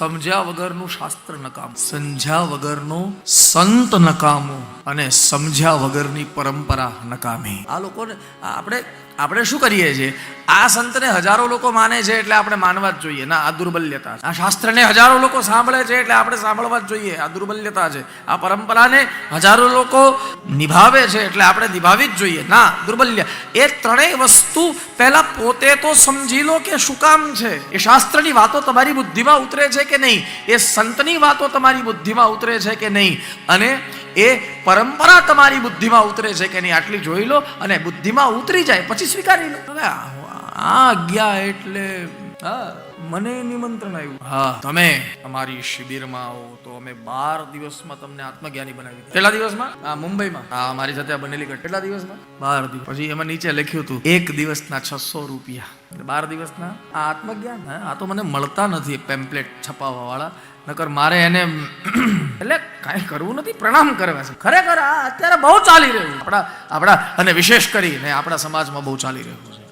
સમજ્યા વગરનું શાસ્ત્ર નકામ. સમજ્યા વગરનો સંત નકામો અને સમજ્યા વગરની પરંપરા નકામી. આ લોકોને આપણે આપણે શું કરીએ છીએ? આ સંતને હજારો લોકો માને છે એટલે આપણે માનવા જ જોઈએ. ના આ દુર્બલ્યતા આ શાસ્ત્રને હજારો લોકો સાંભળે છે એટલે આપણે સાંભળવા જ જોઈએ. આ દુર્બલ્યતા છે. આ પરંપરાને હજારો લોકો નિભાવે છે એટલે આપણે નિભાવી જ જોઈએ. ના, દુર્બલ્ય. એ ત્રણેય વસ્તુ પહેલા પોતે તો સમજી લો કે શું કામ છે. એ શાસ્ત્રની વાતો તમારી બુદ્ધિમાં ઉતરે છે કે નહીં? એ સંતની વાતો તમારી બુદ્ધિમાં ઉતરે છે કે નહીં? અને એ પરંપરા તમારી બુદ્ધિમાં ઉતરે છે કે નહીં? આટલી જોઈ લો અને બુદ્ધિમાં ઉતરી જાય. પછી સ્વીકારી લો. હવે આ ગયા એટલે હા મને નિમંત્રણ આવ્યું. હા તમે અમારી શિબિરમાં આવો તો અમે બાર દિવસમાં તમને આત્મજ્ઞાની બનાવી. કેટલા દિવસમાં? હા મુંબઈમાં. હા અમારી સાથે આ બનેલી ઘટ- કેટલા દિવસમાં? બાર દિવસ. પછી એમાં નીચે લખ્યું હતું એક દિવસના છસો રૂપિયા. એટલે બાર દિવસના? આ આત્મજ્ઞાન? હા આ તો મને મળતા નથી પેમ્પલેટ છપાવવા વાળા નકર મારે એને એટલે કાંઈ કરવું નથી પ્રણામ કરવા છે. ખરેખર આ અત્યારે બહુ ચાલી રહ્યું આપણા આપણા અને વિશેષ કરીને આપણા સમાજમાં બહુ ચાલી રહ્યું છે.